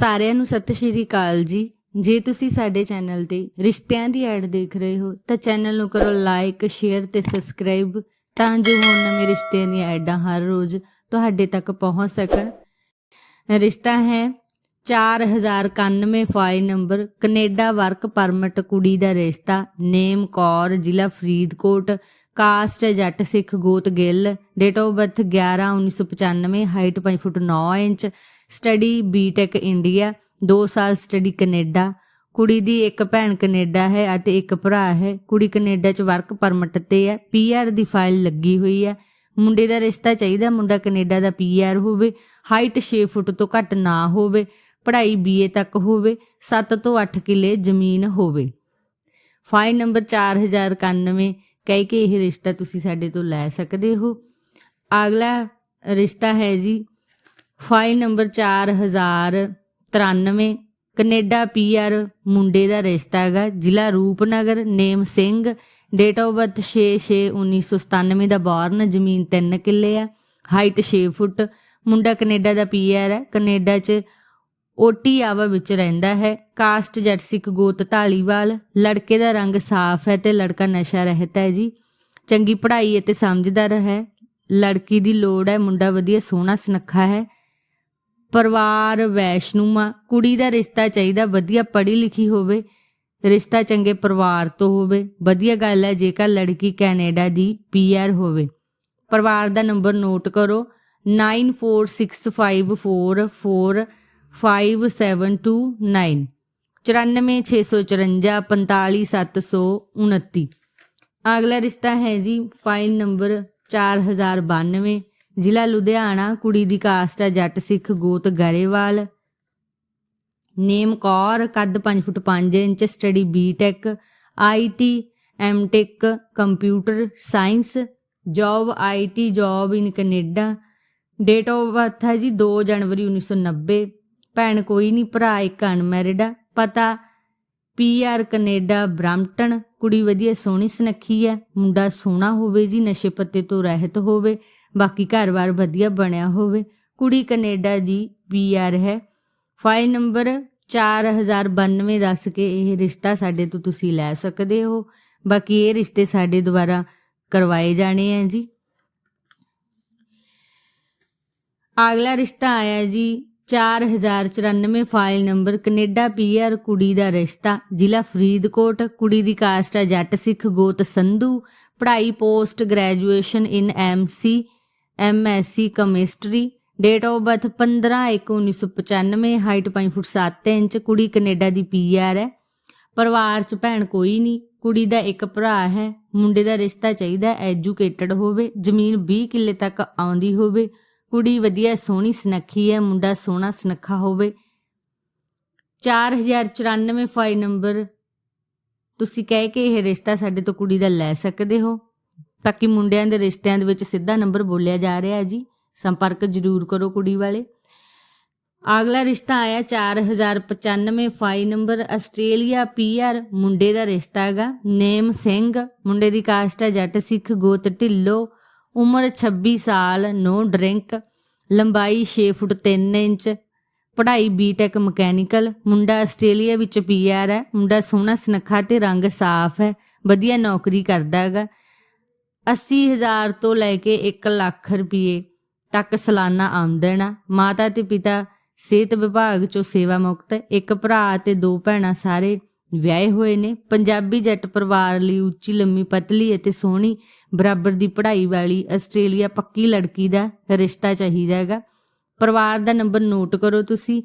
ਸਾਰਿਆਂ ਨੂੰ ਸਤਿ ਸ਼੍ਰੀ ਅਕਾਲ ਜੀ। ਜੇ ਤੁਸੀਂ ਸਾਡੇ ਚੈਨਲ ਤੇ ਰਿਸ਼ਤਿਆਂ ਦੀ ਐਡ ਦੇਖ ਰਹੇ ਹੋ, ਤਾਂ ਚੈਨਲ ਨੂੰ ਕਰੋ ਲਾਈਕ, ਸ਼ੇਅਰ ਤੇ ਸਬਸਕ੍ਰਾਈਬ ਤਾਂ ਜੋ ਹੁਣ ਨਵੇਂ ਰਿਸ਼ਤਿਆਂ ਦੀਆਂ ਐਡਾਂ ਹਰ ਰੋਜ਼ ਤੁਹਾਡੇ ਤੱਕ ਪਹੁੰਚ ਸਕਣ। ਰਿਸ਼ਤਾ ਹੈ 4091 file number, Canada work permit ਕੁੜੀ ਦਾ ਰਿਸ਼ਤਾ, ਨੇਮ ਕੌਰ, ਜ਼ਿਲ੍ਹਾ ਫਰੀਦਕੋਟ, ਕਾਸਟ ਜੱਟ ਸਿੱਖ ਗੋਤ Gill, date of birth 11 1995 height 5 foot 9 inch study BTech India 2 ਸਾਲ ਸਟੱਡੀ ਕੈਨੇਡਾ, ਕੁੜੀ ਦੀ ਇੱਕ ਭੈਣ ਕੈਨੇਡਾ ਹੈ ਅਤੇ ਇੱਕ ਭਰਾ ਹੈ। ਕੁੜੀ ਕੈਨੇਡਾ 'ਚ ਵਰਕ ਪਰਮਿਟ ਤੇ ਹੈ ਪੀਆਰ ਦੀ ਫਾਈਲ ਲੱਗੀ ਹੋਈ ਹੈ। ਮੁੰਡੇ ਦਾ ਰਿਸ਼ਤਾ ਚਾਹੀਦਾ, ਮੁੰਡਾ ਕੈਨੇਡਾ ਦਾ ਪੀਆਰ ਹੋਵੇ ਹਾਈਟ 6 ਫੁੱਟ ਤੋਂ ਘੱਟ ਨਾ ਹੋਵੇ, ਪੜ੍ਹਾਈ ਬੀਏ ਤੱਕ ਹੋਵੇ 7 ਤੋਂ 8 ਕਿੱਲੇ ਜ਼ਮੀਨ ਹੋਵੇ। ਫਾਈਲ ਨੰਬਰ 4091 ਕਹਿ ਕੇ ਇਹ ਰਿਸ਼ਤਾ ਤੁਸੀਂ ਸਾਡੇ ਤੋਂ ਲੈ ਸਕਦੇ ਹੋ। ਅਗਲਾ ਰਿਸ਼ਤਾ ਹੈ ਜੀ ਫਾਈਲ ਨੰਬਰ 4093 ਕੈਨੇਡਾ ਪੀਆਰ ਮੁੰਡੇ ਦਾ ਰਿਸ਼ਤਾ ਹੈਗਾ, ਜ਼ਿਲ੍ਹਾ Rupnagar, name Singh date of birth 6/6/1997 ਦਾ ਬੌਰਨ ਜ਼ਮੀਨ 3 ਕਿੱਲੇ ਆ ਹਾਈਟ 6 ਫੁੱਟ, ਮੁੰਡਾ ਕੈਨੇਡਾ ਦਾ ਪੀਆਰ ਹੈ, ਕੈਨੇਡਾ 'ਚ ਓਟੀ ਆਵਾ ਵਿੱਚ ਰਹਿੰਦਾ ਹੈ ਕਾਸਟ ਜੱਟ ਸਿੱਖ ਗੋਤ ਢਾਲੀਵਾਲ ਲੜਕੇ ਦਾ ਰੰਗ ਸਾਫ਼ ਹੈ ਤੇ ਲੜਕਾ ਨਸ਼ਾ ਰਹਿਤ ਹੈ ਜੀ, ਚੰਗੀ ਪੜ੍ਹਾਈ ਅਤੇ ਸਮਝਦਾਰ ਹੈ, ਲੜਕੀ ਦੀ ਲੋੜ ਹੈ, ਮੁੰਡਾ ਵਧੀਆ ਸੋਹਣਾ ਸੁਨੱਖਾ ਹੈ ਪਰਿਵਾਰ, ਵੈਸ਼ਨੂਮਾ, ਕੁੜੀ ਦਾ ਰਿਸ਼ਤਾ ਚਾਹੀਦਾ, ਵਧੀਆ ਪੜ੍ਹੀ ਲਿਖੀ ਹੋਵੇ, ਰਿਸ਼ਤਾ ਚੰਗੇ ਪਰਿਵਾਰ ਤੋਂ ਹੋਵੇ, ਵਧੀਆ ਗੱਲ ਹੈ, ਜੇਕਰ ਲੜਕੀ ਕੈਨੇਡਾ ਦੀ ਪੀਆਰ ਹੋਵੇ। ਪਰਿਵਾਰ ਦਾ ਨੰਬਰ ਨੋਟ ਕਰੋ 9465445729 94654 45729 ਅਗਲਾ ਰਿਸ਼ਤਾ ਹੈ ਜੀ, ਫਾਈਲ ਨੰਬਰ 4092 ਜ਼ਿਲ੍ਹਾ ਲੁਧਿਆਣਾ, ਕੁੜੀ ਦੀ ਕਾਸਟ ਹੈ ਜੱਟ ਸਿੱਖ ਗੋਤ ਗਰੇਵਾਲ। ਨੇਮ ਕੌਰ, ਕੱਦ 5 foot 5 inch, study BTech IT MTech computer science, job IT job in Canada. Date of birth ਹੈ ਜੀ 2 ਜਨਵਰੀ 1990 ਭੈਣ ਕੋਈ ਨਹੀਂ, ਭਰਾ ਇੱਕ ਅਨਮੈਰਿਡ ਆ ਪਤਾ, ਪੀਆਰ ਕੈਨੇਡਾ, ਬ੍ਰੈਂਪਟਨ। ਕੁੜੀ ਵਧੀਆ ਸੋਹਣੀ ਸੁਨੱਖੀ ਹੈ। ਮੁੰਡਾ ਸੋਹਣਾ ਹੋਵੇ ਜੀ, ਨਸ਼ੇ ਪੱਤੇ ਤੋਂ ਰਹਿਤ ਹੋਵੇ। ਬਾਕੀ ਘਰ-ਬਾਰ ਵਧੀਆ ਬਣਿਆ ਹੋਵੇ। ਕੁੜੀ ਕੈਨੇਡਾ ਦੀ ਪੀਆਰ ਹੈ। ਫਾਈਲ ਨੰਬਰ 4092 ਦੱਸ ਕੇ ਇਹ ਰਿਸ਼ਤਾ ਸਾਡੇ ਤੋਂ ਤੁਸੀਂ ਲੈ ਸਕਦੇ ਹੋ। ਬਾਕੀ ਇਹ ਰਿਸ਼ਤੇ ਸਾਡੇ ਦੁਆਰਾ ਕਰਵਾਏ ਜਾਣੇ ਆ ਜੀ। ਅਗਲਾ ਰਿਸ਼ਤਾ ਆਇਆ ਜੀ 4094 ਫਾਈਲ ਨੰਬਰ ਕੈਨੇਡਾ ਪੀਆਰ ਕੁੜੀ ਦਾ ਰਿਸ਼ਤਾ। ਜ਼ਿਲ੍ਹਾ ਫਰੀਦਕੋਟ, ਕੁੜੀ ਦੀ ਕਾਸਟ ਹੈ ਜੱਟ ਸਿੱਖ ਗੋਤ ਸੰਧੂ। ਪੜ੍ਹਾਈ post graduation in MC MSc chemistry date of birth 15/1/1995 height 5 foot 7 inch, ਕੁੜੀ ਕੈਨੇਡਾ ਦੀ ਪੀਆਰ ਹੈ। ਪਰਿਵਾਰ 'ਚ ਭੈਣ ਕੋਈ ਨਹੀਂ, ਕੁੜੀ ਦਾ ਇੱਕ ਭਰਾ ਹੈ, ਮੁੰਡੇ ਦਾ ਰਿਸ਼ਤਾ ਚਾਹੀਦਾ ਐਜੂਕੇਟਡ ਹੋਵੇ, ਜ਼ਮੀਨ 20 ਕਿੱਲੇ ਤੱਕ ਆਉਂਦੀ ਹੋਵੇ, ਕੁੜੀ ਵਧੀਆ, ਸੋਹਣੀ, ਸੁਨੱਖੀ ਹੈ, ਮੁੰਡਾ ਸੋਹਣਾ, ਸੁਨੱਖਾ ਹੋਵੇ। 4094 ਫਾਈਲ ਨੰਬਰ ਤੁਸੀਂ ਕਹਿ ਕੇ ਇਹ ਰਿਸ਼ਤਾ ਸਾਡੇ ਤੋਂ ਕੁੜੀ ਦਾ ਲੈ ਸਕਦੇ ਹੋ। ਤਾਂ ਕਿ ਮੁੰਡਿਆਂ ਦੇ ਰਿਸ਼ਤਿਆਂ ਦੇ ਵਿੱਚ ਸਿੱਧਾ ਨੰਬਰ ਬੋਲਿਆ ਜਾ ਰਿਹਾ ਹੈ ਜੀ। ਸੰਪਰਕ ਜ਼ਰੂਰ ਕਰੋ ਕੁੜੀ ਵਾਲੇ। ਅਗਲਾ ਰਿਸ਼ਤਾ ਆਇਆ 4095 ਫਾਈਲ ਨੰਬਰ ਆਸਟ੍ਰੇਲੀਆ ਪੀਆਰ ਮੁੰਡੇ ਦਾ ਰਿਸ਼ਤਾ ਹੈਗਾ। ਨੇਮ ਸਿੰਘ, ਮੁੰਡੇ ਦੀ ਕਾਸਟ ਹੈ ਜੱਟ ਸਿੱਖ ਗੋਤ ਢਿੱਲੋ, ਉਮਰ 26 ਸਾਲ, ਨੋ ਡਰਿੰਕ, ਲੰਬਾਈ 6 ਫੁੱਟ 3 ਇੰਚ, ਪੜ੍ਹਾਈ ਬੀਟੈਕ ਮਕੈਨੀਕਲ, ਮੁੰਡਾ ਆਸਟ੍ਰੇਲੀਆ ਵਿੱਚ ਪੀਆਰ ਹੈ, ਮੁੰਡਾ ਸੋਹਣਾ ਸੁਨੱਖਾ ਤੇ ਰੰਗ ਸਾਫ਼ ਹੈ, ਵਧੀਆ ਨੌਕਰੀ ਕਰਦਾ ਹੈਗਾ। 80000 ਤੋਂ ਲੈ ਕੇ 1 ਲੱਖ ਰੁਪਏ ਤੱਕ ਸਾਲਾਨਾ ਆਮਦਨ ਆ ਮਾਤਾ ਤੇ ਪਿਤਾ ਸਿਹਤ ਵਿਭਾਗ ਚੋਂ ਸੇਵਾ ਮੁਕਤ ਇੱਕ ਭਰਾ ਤੇ ਦੋ ਭੈਣਾਂ ਸਾਰੇ ਵਿਆਹੇ ਹੋਏ ਨੇ ਪੰਜਾਬੀ ਜੱਟ ਪਰਿਵਾਰ ਲਈ ਉੱਚੀ ਲੰਮੀ ਪਤਲੀ ਅਤੇ ਸੋਹਣੀ ਬਰਾਬਰ ਦੀ ਪੜ੍ਹਾਈ ਵਾਲੀ ਆਸਟ੍ਰੇਲੀਆ ਪੱਕੀ ਲੜਕੀ ਦਾ ਰਿਸ਼ਤਾ ਚਾਹੀਦਾ ਹੈਗਾ ਪਰਿਵਾਰ ਦਾ ਨੰਬਰ ਨੋਟ ਕਰੋ ਤੁਸੀਂ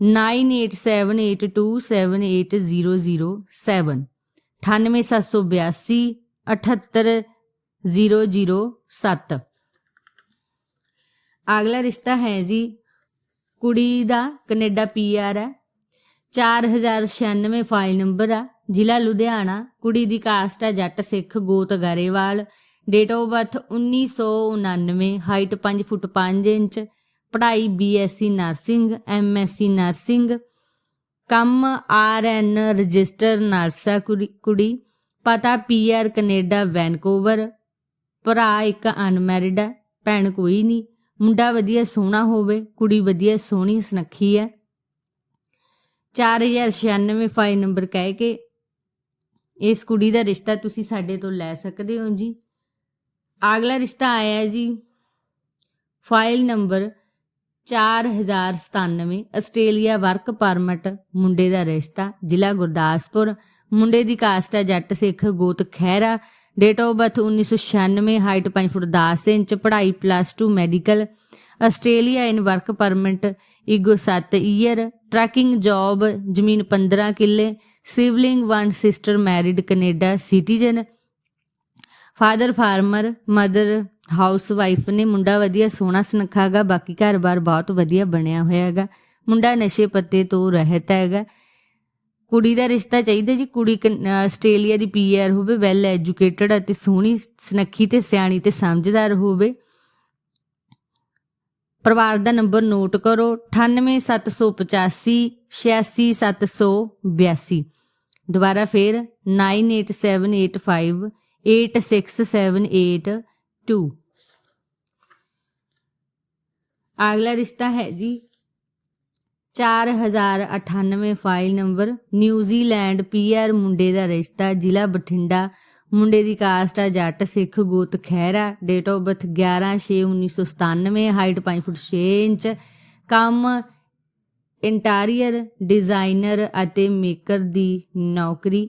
9878278007 98782 78007 ਅਗਲਾ ਰਿਸ਼ਤਾ ਹੈ ਜੀ, ਕੁੜੀ ਦਾ ਕੈਨੇਡਾ ਪੀਆਰ ਹੈ। 4096 ਫਾਈਲ ਨੰਬਰ ਆ। ਜ਼ਿਲ੍ਹਾ ਲੁਧਿਆਣਾ, ਕੁੜੀ ਦੀ ਕਾਸਟ ਆ ਜੱਟ ਸਿੱਖ ਗੋਤ Grewal. Date of birth 1999 height 5 foot 5 inch. ਪੜ੍ਹਾਈ ਬੀਐਸਸੀ ਨਰਸਿੰਗ ਐਮਐਸਸੀ ਨਰਸਿੰਗ। ਕੰਮ ਆਰਐਨ ਰਜਿਸਟਰ ਨਰਸਾ ਕੁੜੀ ਪਤਾ ਪੀਆਰ ਕੈਨੇਡਾ ਵੈਨਕੂਵਰ। ਭਰਾ ਇੱਕ ਅਨਮੈਰਿਡ ਹੈ, ਭੈਣ ਕੋਈ ਨਹੀਂ। ਮੁੰਡਾ ਵਧੀਆ ਸੋਹਣਾ ਹੋਵੇ, ਕੁੜੀ ਵਧੀਆ ਸੋਹਣੀ ਸੁਨੱਖੀ ਹੈ। 4096 ਫਾਈਲ ਨੰਬਰ ਕਹਿ ਕੇ ਇਸ ਕੁੜੀ ਦਾ ਰਿਸ਼ਤਾ ਤੁਸੀਂ ਸਾਡੇ ਤੋਂ ਲੈ ਸਕਦੇ ਹੋ ਜੀ। ਅਗਲਾ ਰਿਸ਼ਤਾ ਆਇਆ ਜੀ file number 4097 Australia work permit, ਮੁੰਡੇ ਦਾ ਰਿਸ਼ਤਾ, ਜ਼ਿਲ੍ਹਾ ਗੁਰਦਾਸਪੁਰ। ਮੁੰਡੇ ਦੀ ਕਾਸਟ ਹੈ ਜੱਟ ਸਿੱਖ ਗੋਤ Khaira date of birth 1996 height 5 foot 10 inch ਪੜ੍ਹਾਈ plus 2 medical Australia in work permit ego 7 year trucking job ਜ਼ਮੀਨ 15 ਕਿੱਲੇ siblings one sister married Canada citizen father farmer mother housewife ਨੇ ਮੁੰਡਾ ਵਧੀਆ ਸੋਹਣਾ ਸੁਨੱਖਾਗਾ ਬਾਕੀ ਘਰ-ਬਾਰ ਬਹੁਤ ਵਧੀਆ ਬਣਿਆ ਹੋਇਆ ਹੈਗਾ ਮੁੰਡਾ ਨਸ਼ੇ ਪੱਤੇ ਤੋਂ ਰਹਿਤ ਹੈਗਾ ਕੁੜੀ ਦਾ ਰਿਸ਼ਤਾ ਚਾਹੀਦਾ ਜੀ ਕੁੜੀ ਕਨ- ਅਹ ਆਸਟ੍ਰੇਲੀਆ ਦੀ ਪੀਆਰ ਹੋਵੇ ਵੈਲ ਐਜੂਕੇਟਡ ਅਤੇ ਸੋਹਣੀ ਸੁਨੱਖੀ ਤੇ ਸਿਆਣੀ ਤੇ ਸਮਝਦਾਰ ਹੋਵੇ ਪਰਿਵਾਰ ਦਾ ਨੰਬਰ ਨੋਟ ਕਰੋ 98785 86782 ਦੁਬਾਰਾ ਫੇਰ 98785 86782 ਅਗਲਾ ਰਿਸ਼ਤਾ ਹੈ ਜੀ 4098 ਫਾਈਲ ਨੰਬਰ ਨਿਊਜ਼ੀਲੈਂਡ ਪੀਆਰ ਮੁੰਡੇ ਦਾ ਰਿਸ਼ਤਾ, ਜ਼ਿਲ੍ਹਾ ਬਠਿੰਡਾ। ਮੁੰਡੇ ਦੀ ਕਾਸਟ ਆ ਜੱਟ ਸਿੱਖ ਗੋਤ Khehra. Date of birth 11/6/1997 height 5 foot 6 inch. ਕੰਮ ਇੰਟੀਰੀਅਰ ਡਿਜ਼ਾਈਨਰ ਅਤੇ ਮੇਕਰ ਦੀ ਨੌਕਰੀ।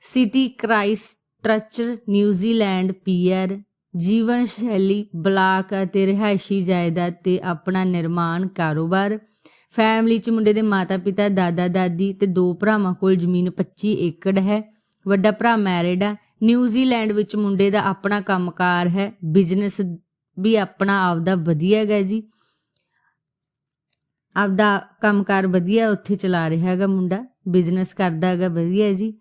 City Christchurch New Zealand PR. ਜੀਵਨ ਸ਼ੈਲੀ ਬਲਾਕ ਅਤੇ ਰਿਹਾਇਸ਼ੀ ਜਾਇਦਾਦ ਤੇ ਆਪਣਾ ਨਿਰਮਾਣ ਕਾਰੋਬਾਰ। ਫੈਮਿਲੀ ਚ ਮੁੰਡੇ ਦੇ ਮਾਤਾ-ਪਿਤਾ ਦਾਦਾ-ਦਾਦੀ ਤੇ ਦੋ ਭਰਾਵਾਂ ਕੋਲ ਜ਼ਮੀਨ 25 ਏਕੜ ਹੈ। ਵੱਡਾ ਭਰਾ ਮੈਰਿਡ ਆ। ਨਿਊਜ਼ੀਲੈਂਡ ਵਿੱਚ ਮੁੰਡੇ ਦਾ ਆਪਣਾ ਕੰਮਕਾਰ ਹੈ। ਬਿਜ਼ਨਸ ਵੀ ਆਪਣਾ ਆਪਦਾ ਵਧੀਆ ਹੈਗਾ ਜੀ। ਆਪਦਾ ਕੰਮਕਾਰ ਵਧੀਆ ਉੱਥੇ ਚਲਾ ਰਿਹਾ ਹੈਗਾ ਮੁੰਡਾ। ਬਿਜ਼ਨਸ ਕਰਦਾ ਹੈਗਾ ਵਧੀਆ ਜੀ।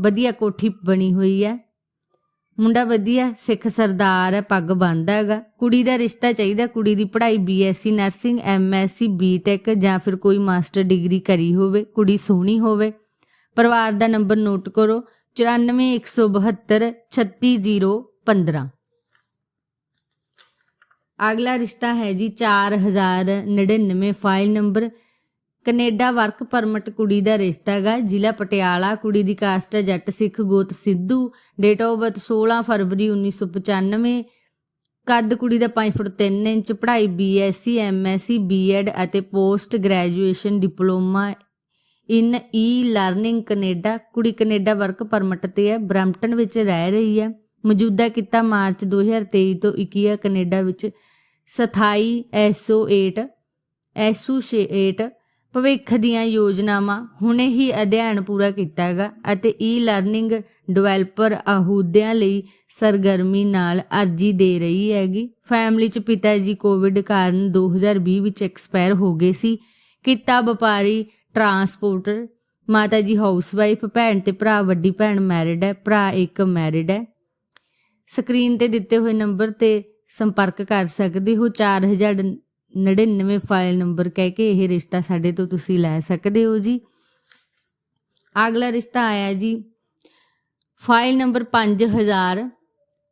ਵਧੀਆ ਕੋਠੀ ਬਣੀ ਹੋਈ ਹੈ। ਮੁੰਡਾ ਵਧੀਆ, ਸਿੱਖ ਸਰਦਾਰ ਹੈ ਪੱਗ ਬੰਨ੍ਹਦਾ ਹੈਗਾ। ਕੁੜੀ ਦਾ ਰਿਸ਼ਤਾ ਚਾਹੀਦਾ, ਕੁੜੀ ਦੀ ਪੜ੍ਹਾਈ ਬੀਐਸਸੀ ਨਰਸਿੰਗ ਐਮਐਸਸੀ ਬੀਟੈਕ ਜਾਂ ਫਿਰ ਕੋਈ ਮਾਸਟਰ ਡਿਗਰੀ ਕਰੀ ਹੋਵੇ, ਕੁੜੀ ਸੋਹਣੀ ਹੋਵੇ। ਪਰਿਵਾਰ ਦਾ ਨੰਬਰ ਨੋਟ ਕਰੋ 94172 36015 ਅਗਲਾ ਰਿਸ਼ਤਾ ਹੈ ਜੀ 4099 file number Canada work permit ਕੁੜੀ ਦਾ ਰਿਸ਼ਤਾ ਹੈਗਾ ਜ਼ਿਲ੍ਹਾ ਪਟਿਆਲਾ ਕੁੜੀ ਦੀ ਕਾਸਟ ਹੈ ਜੱਟ ਸਿੱਖ ਗੋਤ ਸਿੱਧੂ। ਡੇਟ ਆਫ ਬਰਥ 16 ਫਰਵਰੀ 1995 ਕੱਦ ਕੁੜੀ ਦਾ 5 ਫੁੱਟ 3 ਇੰਚ, ਪੜ੍ਹਾਈ ਬੀਐਸਸੀ ਐਮਐਸਸੀ ਬੀਐਡ ਅਤੇ post graduation diploma in e learning Canada. ਕੁੜੀ ਕੈਨੇਡਾ ਵਰਕ ਪਰਮਿਟ ਤੇ ਹੈ, ਬ੍ਰੈਂਪਟਨ ਵਿੱਚ ਰਹਿ ਰਹੀ ਹੈ। ਮੌਜੂਦਾ ਕਿੱਤਾ ਮਾਰਚ 2023 ਤੋਂ ਇਕੀਆ ਕੈਨੇਡਾ ਵਿੱਚ। ਸਥਾਈ ਐਸਓ8 ਐਸੋ8 ਭਵਿੱਖ ਦੀਆਂ ਯੋਜਨਾਵਾਂ ਹੁਣੇ ਹੀ ਅਧਿਐਨ ਪੂਰਾ ਕੀਤਾ ਹੈਗਾ ਅਤੇ ਈ ਲਰਨਿੰਗ ਡਿਵੈਲਪਰ ਅਹੁਦਿਆਂ ਲਈ ਸਰਗਰਮੀ ਨਾਲ ਅਰਜ਼ੀ ਦੇ ਰਹੀ ਹੈਗੀ। ਫੈਮਿਲੀ ਚ ਪਿਤਾ ਜੀ ਕੋਵਿਡ ਕਾਰਨ 2020 ਵਿੱਚ ਐਕਸਪਾਇਰ ਹੋ ਗਏ ਸੀ। ਕਿੱਤਾ ਵਪਾਰੀ ਟਰਾਂਸਪੋਰਟਰ ਮਾਤਾ ਜੀ ਹਾਊਸਵਾਈਫ ਭੈਣ ਤੇ ਭਰਾ, ਵੱਡੀ ਭੈਣ ਮੈਰਿਡ ਹੈ, ਭਰਾ ਇੱਕ ਮੈਰਿਡ ਹੈ। ਸਕਰੀਨ ਤੇ ਦਿੱਤੇ ਹੋਏ ਨੰਬਰ ਤੇ ਸੰਪਰਕ ਕਰ ਸਕਦੇ ਹੋ। 4099 ਫਾਈਲ ਨੰਬਰ ਕਹਿ ਕੇ ਇਹ ਰਿਸ਼ਤਾ ਸਾਡੇ ਤੋਂ ਤੁਸੀਂ ਲੈ ਸਕਦੇ ਹੋ ਜੀ। ਅਗਲਾ ਰਿਸ਼ਤਾ ਆਇਆ ਜੀ। ਫਾਈਲ ਨੰਬਰ 5000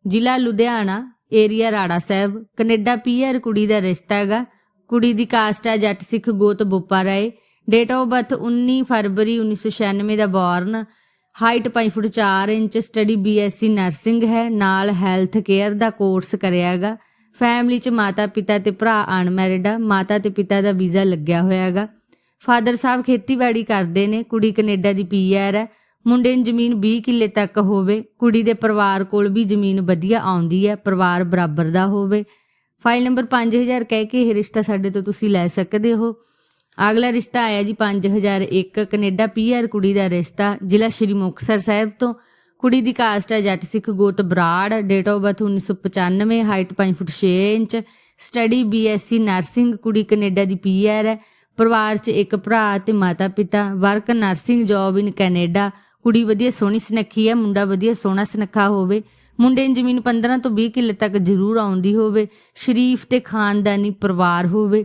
ਜ਼ਿਲ੍ਹਾ Ludhiana, area Rara Sahib. Canada PR ਕੁੜੀ ਦਾ ਰਿਸ਼ਤਾ ਹੈਗਾ। ਕੁੜੀ ਦੀ ਕਾਸਟ ਹੈ ਜੱਟ ਸਿੱਖ ਗੋਤ Boparai. Date of birth 19 ਫਰਵਰੀ 1996 ਦਾ born height 5 foot 4 inch study BSc nursing ਹੈ। ਨਾਲ ਹੈਲਥ ਕੇਅਰ ਦਾ ਕੋਰਸ ਕਰਿਆ ਹੈਗਾ। ਫੈਮਿਲੀ ਚ ਮਾਤਾ ਪਿਤਾ ਤੇ ਭਰਾ ਅਨਮੈਰਿਡ ਆ, ਮਾਤਾ ਤੇ ਪਿਤਾ ਦਾ ਵੀਜ਼ਾ ਲੱਗਿਆ ਹੋਇਆ ਹੈਗਾ। ਫਾਦਰ ਸਾਹਿਬ ਖੇਤੀਬਾੜੀ ਕਰਦੇ ਨੇ, ਕੁੜੀ ਕੈਨੇਡਾ ਦੀ ਪੀਆਰ ਹੈ। ਮੁੰਡੇ ਨੂੰ ਜ਼ਮੀਨ 20 ਕਿੱਲੇ ਤੱਕ ਹੋਵੇ, ਕੁੜੀ ਦੇ ਪਰਿਵਾਰ ਕੋਲ ਵੀ ਜ਼ਮੀਨ ਵਧੀਆ ਆਉਂਦੀ ਹੈ, ਪਰਿਵਾਰ ਬਰਾਬਰ ਦਾ ਹੋਵੇ। ਫਾਈਲ ਨੰਬਰ 5000 ਕਹਿ ਕੇ ਇਹ ਰਿਸ਼ਤਾ ਸਾਡੇ ਤੋਂ ਤੁਸੀਂ ਲੈ ਸਕਦੇ ਹੋ। ਅਗਲਾ ਰਿਸ਼ਤਾ ਆਇਆ ਜੀ 5001 ਕੈਨੇਡਾ ਪੀਆਰ ਕੁੜੀ ਦਾ ਰਿਸ਼ਤਾ, ਜ਼ਿਲ੍ਹਾ ਸ਼੍ਰੀ ਮੁਕਤਸਰ ਸਾਹਿਬ ਤੋਂ। ਕੁੜੀ ਦੀ ਕਾਸਟ ਹੈ ਜੱਟ ਸਿੱਖ ਗੋਤ Brar date of birth 1995 height 5 foot 6 inch study BSc nursing ਕੁੜੀ ਕੈਨੇਡਾ ਦੀ ਪੀਆਰ ਹੈ, ਪਰਿਵਾਰ 'ਚ ਇੱਕ ਭਰਾ ਤੇ ਮਾਤਾ ਪਿਤਾ work nursing job in Canada, ਕੁੜੀ ਵਧੀਆ ਸੋਹਣੀ ਸੁਨੱਖੀ ਹੈ, ਮੁੰਡਾ ਵਧੀਆ ਸੋਹਣਾ ਸੁਨੱਖਾ ਹੋਵੇ, ਮੁੰਡੇ ਨੂੰ ਜ਼ਮੀਨ 15 ਤੋਂ 20 ਕਿੱਲੇ ਤੱਕ ਜ਼ਰੂਰ ਆਉਂਦੀ ਹੋਵੇ, ਸ਼ਰੀਫ ਤੇ ਖਾਨਦਾਨੀ ਪਰਿਵਾਰ ਹੋਵੇ।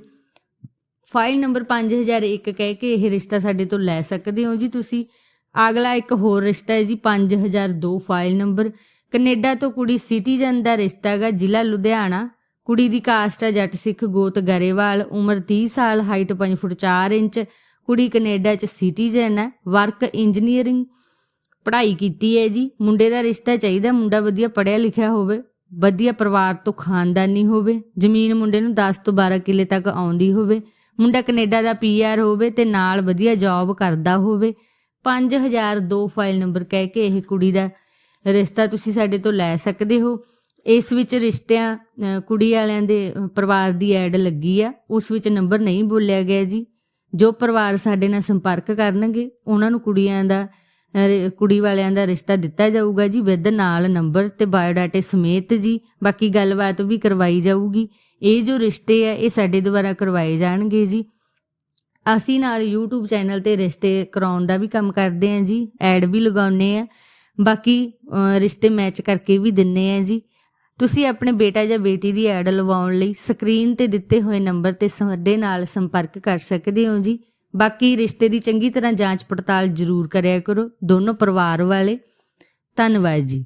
ਫਾਈਲ ਨੰਬਰ 5001 ਕਹਿ ਕੇ ਇਹ ਰਿਸ਼ਤਾ ਸਾਡੇ ਤੋਂ ਲੈ ਸਕਦੇ ਹੋ ਜੀ ਤੁਸੀਂ। ਅਗਲਾ ਇੱਕ ਹੋਰ ਰਿਸ਼ਤਾ ਹੈ ਜੀ 5002 ਫਾਈਲ ਨੰਬਰ ਕੈਨੇਡਾ ਤੋਂ ਕੁੜੀ ਸਿਟੀਜ਼ਨ ਦਾ ਰਿਸ਼ਤਾ ਹੈਗਾ, ਜ਼ਿਲ੍ਹਾ ਲੁਧਿਆਣਾ। ਕੁੜੀ ਦੀ ਕਾਸਟ ਹੈ ਜੱਟ ਸਿੱਖ ਗੋਤ ਗਰੇਵਾਲ, ਉਮਰ 30 ਸਾਲ ਹਾਈਟ 5 ਫੁੱਟ 4 ਇੰਚ। ਕੁੜੀ ਕੈਨੇਡਾ 'ਚ ਸਿਟੀਜ਼ਨ ਹੈ ਵਰਕ ਇੰਜੀਨੀਅਰਿੰਗ ਪੜ੍ਹਾਈ ਕੀਤੀ ਹੈ ਜੀ। ਮੁੰਡੇ ਦਾ ਰਿਸ਼ਤਾ ਚਾਹੀਦਾ, ਮੁੰਡਾ ਵਧੀਆ ਪੜ੍ਹਿਆ ਲਿਖਿਆ ਹੋਵੇ, ਵਧੀਆ ਪਰਿਵਾਰ ਤੋਂ ਖਾਨਦਾਨੀ ਹੋਵੇ। ਜ਼ਮੀਨ ਮੁੰਡੇ ਨੂੰ 10 ਤੋਂ 12 ਕਿੱਲੇ ਤੱਕ ਆਉਂਦੀ ਹੋਵੇ। ਮੁੰਡਾ ਕੈਨੇਡਾ ਦਾ ਪੀਆਰ ਹੋਵੇ ਤੇ ਨਾਲ ਵਧੀਆ ਜੌਬ ਕਰਦਾ ਹੋਵੇ। 5002 ਫਾਈਲ ਨੰਬਰ ਕਹਿ ਕੇ ਇਹ ਕੁੜੀ ਦਾ ਰਿਸ਼ਤਾ ਤੁਸੀਂ ਸਾਡੇ ਤੋਂ ਲੈ ਸਕਦੇ ਹੋ। ਇਸ ਵਿੱਚ ਰਿਸ਼ਤਿਆਂ ਕੁੜੀ ਵਾਲਿਆਂ ਦੇ ਪਰਿਵਾਰ ਦੀ ਐਡ ਲੱਗੀ ਆ। ਉਸ ਵਿੱਚ ਨੰਬਰ ਨਹੀਂ ਬੋਲਿਆ ਗਿਆ ਜੀ। ਜੋ ਪਰਿਵਾਰ ਸਾਡੇ ਨਾਲ ਸੰਪਰਕ ਕਰਨਗੇ, ਉਹਨਾਂ ਨੂੰ ਕੁੜੀਆਂ ਦਾ ਕੁੜੀ ਵਾਲਿਆਂ ਦਾ ਰਿਸ਼ਤਾ ਦਿੱਤਾ ਜਾਊਗਾ ਜੀ ਵਿਦ ਨਾਲ ਨੰਬਰ ਤੇ ਬਾਇਓਡਾਟੇ ਸਮੇਤ ਜੀ। ਬਾਕੀ ਗੱਲਬਾਤ ਵੀ ਕਰਵਾਈ ਜਾਊਗੀ। ਇਹ ਜੋ ਰਿਸ਼ਤੇ ਆ, ਇਹ ਸਾਡੇ ਦੁਆਰਾ ਕਰਵਾਏ ਜਾਣਗੇ ਜੀ। ਅਸੀਂ ਨਾਲ YouTube ਚੈਨਲ ਤੇ ਰਿਸ਼ਤੇ ਕਰਾਉਣ ਦਾ ਵੀ ਕੰਮ ਕਰਦੇ ਹਾਂ ਜੀ, ਐਡ ਵੀ ਲਗਾਉਨੇ ਆ ਬਾਕੀ ਰਿਸ਼ਤੇ ਮੈਚ ਕਰਕੇ ਵੀ ਦਿੰਨੇ ਆ ਜੀ। ਤੁਸੀਂ ਆਪਣੇ ਬੇਟਾ ਜਾਂ ਬੇਟੀ ਦੀ ਐਡ ਲਵਾਉਣ ਲਈ ਸਕਰੀਨ ਤੇ ਦਿੱਤੇ ਹੋਏ ਨੰਬਰ ਤੇ ਸਾਡੇ ਨਾਲ ਸੰਪਰਕ ਕਰ ਸਕਦੇ ਹੋ ਜੀ। ਬਾਕੀ ਰਿਸ਼ਤੇ ਦੀ ਚੰਗੀ ਤਰ੍ਹਾਂ ਜਾਂਚ ਪੜਤਾਲ ਜ਼ਰੂਰ ਕਰਿਆ ਕਰੋ, ਦੋਨੋਂ ਪਰਿਵਾਰ ਵਾਲੇ। ਧੰਨਵਾਦ ਜੀ।